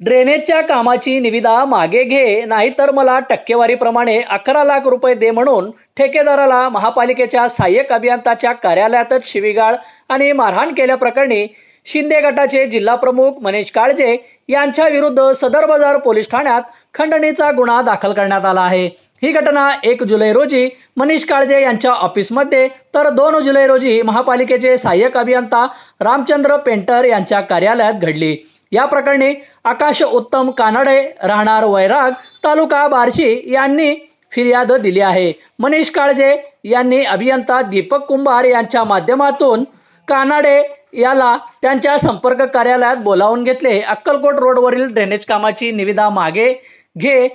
ड्रेनेजच्या कामाची निविदा मागे घे नाहीतर मला टक्केवारीप्रमाणे अकरा लाख रुपये दे म्हणून ठेकेदाराला महापालिकेच्या सहाय्यक अभियंताच्या कार्यालयातच शिवीगाळ आणि मारहाण केल्याप्रकरणी शिंदे गटाचे जिल्हाप्रमुख मनीष काळजे यांच्या विरुद्ध सदर बाजार पोलीस ठाण्यात खंडणीचा गुन्हा दाखल करण्यात आला आहे. ही घटना एक जुलै रोजी मनीष काळजे यांच्या ऑफिसमध्ये तर दोन जुलै रोजी महापालिकेचे सहाय्यक अभियंता रामचंद्र पेंटर यांच्या कार्यालयात घडली. या प्रकरणी आकाश उत्तम कानडे राहणार वैराग तालुका बार्शी यांनी फिर्याद दिली आहे. मनीष काळजे यांनी अभियंता दीपक कुंभार यांच्या माध्यमातून कानाडे याला त्यांच्या संपर्क कार्यालयात बोलावून घेतले. अक्कलकोट रोडवरील ड्रेनेज कामाची निविदा मागे घे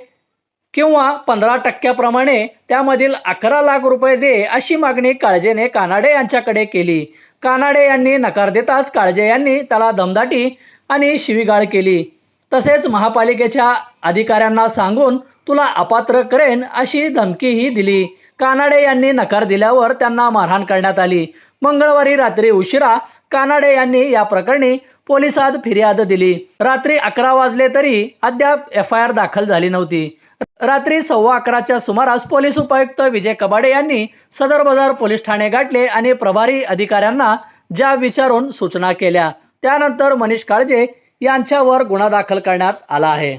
किंवा पंधरा टक्क्याप्रमाणे त्यामधील अकरा लाख रुपये दे अशी मागणी काळजेने कानाडे यांच्याकडे केली. कानाडे यांनी नकार देताच काळजे यांनी त्याला दमदाटी आणि शिवीगाळ केली. तसेच महापालिकेच्या अधिकाऱ्यांना सांगून तुला अपात्र करेन अशी धमकीही दिली. कानाडे यांनी नकार दिल्यावर त्यांना मारहाण करण्यात आली. मंगळवारी रात्री उशिरा कानाडे यांनी या प्रकरणी पोलिसात फिर्याद दिली. रात्री अकरा वाजले तरी अद्याप एफ आय आर दाखल झाली नव्हती. रात्री सव्वा अकराच्या सुमारास पोलीस उपायुक्त विजय कबाडे यांनी सदर बाजार पोलीस ठाणे गाठले आणि प्रभारी अधिकाऱ्यांना ज्या विचारून सूचना केल्या त्यानंतर मनीष काळजे यांच्यावर गुन्हा दाखल करण्यात आला आहे.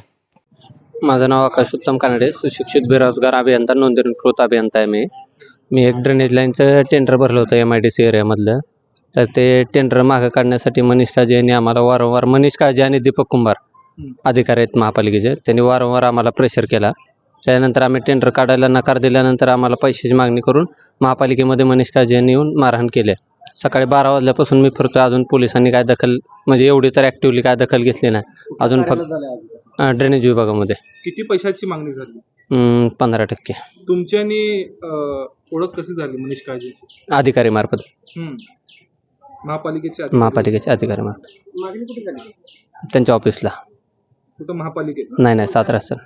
माझं नाव आकाश उत्तम कानडे सुशिक्षित बेरोजगार अभियंता नोंदणीकृत अभियंता आहे मी. मी एक ड्रेनेज लाईनचं टेंडर भरलं होतं एम आय डी सी एरियामधलं तर ते टेंडर मागं काढण्यासाठी मनीष काळजे यांनी आम्हाला वारंवार मनीष काळजे आणि दीपक कुंभार अधिकारी आहेत महापालिकेचे. त्यांनी वारंवार आम्हाला प्रेशर केला. त्यानंतर आम्ही टेंडर काढायला नकार दिल्यानंतर आम्हाला पैशाची मागणी करून महापालिकेमध्ये मनीष काळजे यांनी येऊन मारहाण केले. सकाळी बारा वाजल्यापासून मी फिरतो अजून पोलिसांनी काय दखल म्हणजे एवढी तर ॲक्टिव्हली काय दखल घेतली नाही. अजून फक्त ड्रेनेज विभागामध्ये. किती पैशाची मागणी झाली? पंधरा टक्के. तुमची आणि अं, ओळख कशी झाली मनीष काळजेची? अधिकारी मार्फत. हम्म. महापालिकेचे अधिकारी. महापालिकेचे अधिकारी मार्फत. मागणी कुठे झाली? त्यांच्या ऑफिसला कुठं महापालिकेत? नाही नाही सातारा सर.